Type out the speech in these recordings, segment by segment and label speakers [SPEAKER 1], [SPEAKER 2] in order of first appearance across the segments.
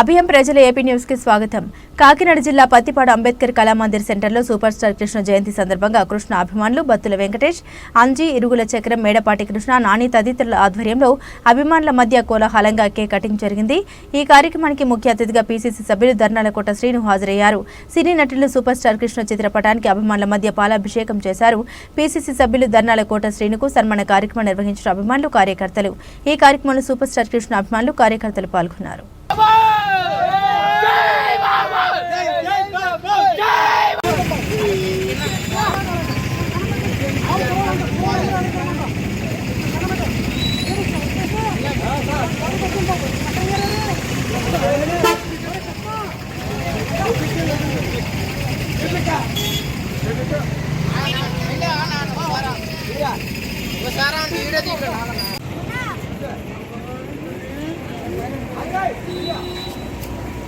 [SPEAKER 1] అభియం ప్రజల ఏపీ న్యూస్కి స్వాగతం. కాకినాడ జిల్లా పత్తిపాడు అంబేద్కర్ కళామందిర్ సెంటర్లో సూపర్ స్టార్ కృష్ణ జయంతి సందర్భంగా కృష్ణ అభిమానులు బత్తుల వెంకటేష్ అంజీ ఇరుగుల చక్రం మేడపాటి కృష్ణ నాని తదితరుల ఆధ్వర్యంలో అభిమానుల మధ్య కోలాహలంగా కేక్ కటింగ్ జరిగింది. ఈ కార్యక్రమానికి ముఖ్య అతిథిగా పీసీసీ సభ్యులు ధర్నాలకోట శ్రీను హాజరయ్యారు. సినీ నటులు సూపర్ స్టార్ కృష్ణ చిత్రపటానికి అభిమానుల మధ్య పాలాభిషేకం చేశారు. పీసీసీ సభ్యులు ధర్నాలకోట శ్రీనుకు సన్మాన కార్యక్రమం నిర్వహించిన అభిమానులు కార్యకర్తలు. ఈ కార్యక్రమంలో సూపర్ స్టార్ కృష్ణ అభిమానులు కార్యకర్తలు పాల్గొన్నారు.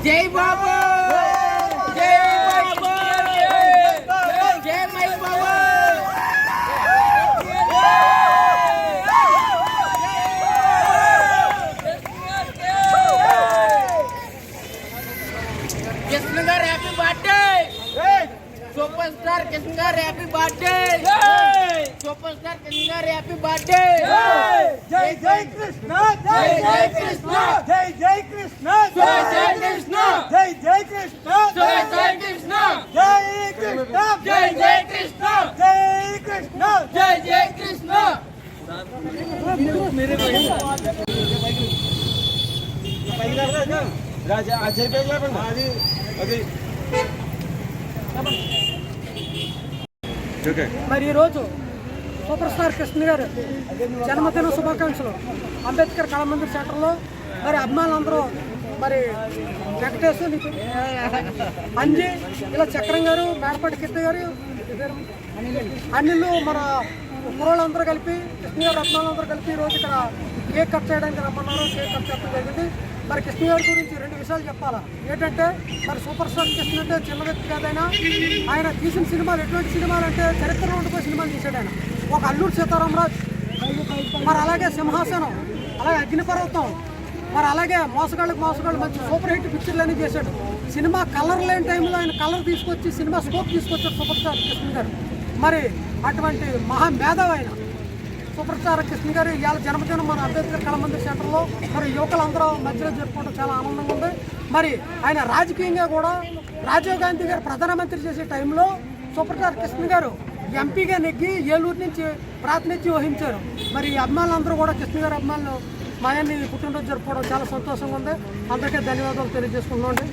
[SPEAKER 2] జై బాబు జై బాబు జై my Babu Krishna garu happy birthday super star Krishna garu happy birthday super star Krishna garu happy birthday
[SPEAKER 3] జై జై కృష్ణ
[SPEAKER 2] జై జై కృష్ణ
[SPEAKER 3] జై జై కృష్ణ
[SPEAKER 2] జై జై కృష్ణ
[SPEAKER 3] జై జై కృష్ణ
[SPEAKER 2] జై జై కృష్ణ
[SPEAKER 3] జై కృష్ణ
[SPEAKER 2] జై జై కృష్ణ
[SPEAKER 3] జై కృష్ణ
[SPEAKER 2] జై జై కృష్ణ
[SPEAKER 3] రాజా ఆ చేపే
[SPEAKER 4] మరి ఈరోజు సూపర్ స్టార్ కృష్ణ గారు జన్మదిన శుభాకాంక్షలు. అంబేద్కర్ కళామందిర్ సెంటర్లో మరి అభిమానులందరూ మరి వెంకటేశ్వర అంజి ఇలా చక్రం గారు మేడపాటి కీర్తి గారు ఈ అనిల్ మన కుర్రోళ్ళందరూ కలిపి కృష్ణ గారు అభిమానులందరూ కలిపి ఈరోజు ఇక్కడ కేక్ కట్ చేయడానికి రమ్మన్నారు. కేక్ కట్ చేయడం జరిగింది. మరి కృష్ణ గారి గురించి రెండు విషయాలు చెప్పాలా? ఏంటంటే మరి సూపర్ స్టార్ కృష్ణ అంటే చిన్న వ్యక్తి కాదైనా ఆయన. తీసిన సినిమాలు ఎటువంటి సినిమాలు అంటే చరిత్రలో ఉండిపోయి సినిమాలు తీశాడు ఆయన. ఒక అల్లూరు సీతారామరాజు మరి అలాగే సింహాసనం అలాగే అగ్నిపర్వతం మరి అలాగే మోసగాళ్ళకి మోసగాళ్ళు మంచి సూపర్ హిట్ పిక్చర్లు అన్ని చేశాడు. సినిమా కలర్ లేని టైంలో ఆయన కలర్ తీసుకొచ్చి సినిమా స్కోప్ తీసుకొచ్చాడు సూపర్ స్టార్ కృష్ణ గారు. మరి అటువంటి మహా మేధావి ఆయన. సూపర్ స్టార్ కృష్ణ గారు ఇవాళ జన్మదినం మన అంబేద్కర్ కళమందిర్ సెంటర్లో. మరి యువకులందరూ మధ్యలో జరుపుకోవడం చాలా ఆనందంగా ఉంది. మరి ఆయన రాజకీయంగా కూడా రాజీవ్ గాంధీ గారు ప్రధానమంత్రి చేసే టైంలో సూపర్ స్టార్ కృష్ణ గారు ఎంపీగా నెగ్గి ఏలూరు నుంచి ప్రాతినిధ్యం వహించారు. మరి ఈ అభిమానులందరూ కూడా కృష్ణ గారు అభిమానులు మా ఆయన్ని పుట్టినరోజు జరుపుకోవడం చాలా సంతోషంగా ఉంది. అందరికీ ధన్యవాదాలు తెలియజేసుకుంటున్నాండి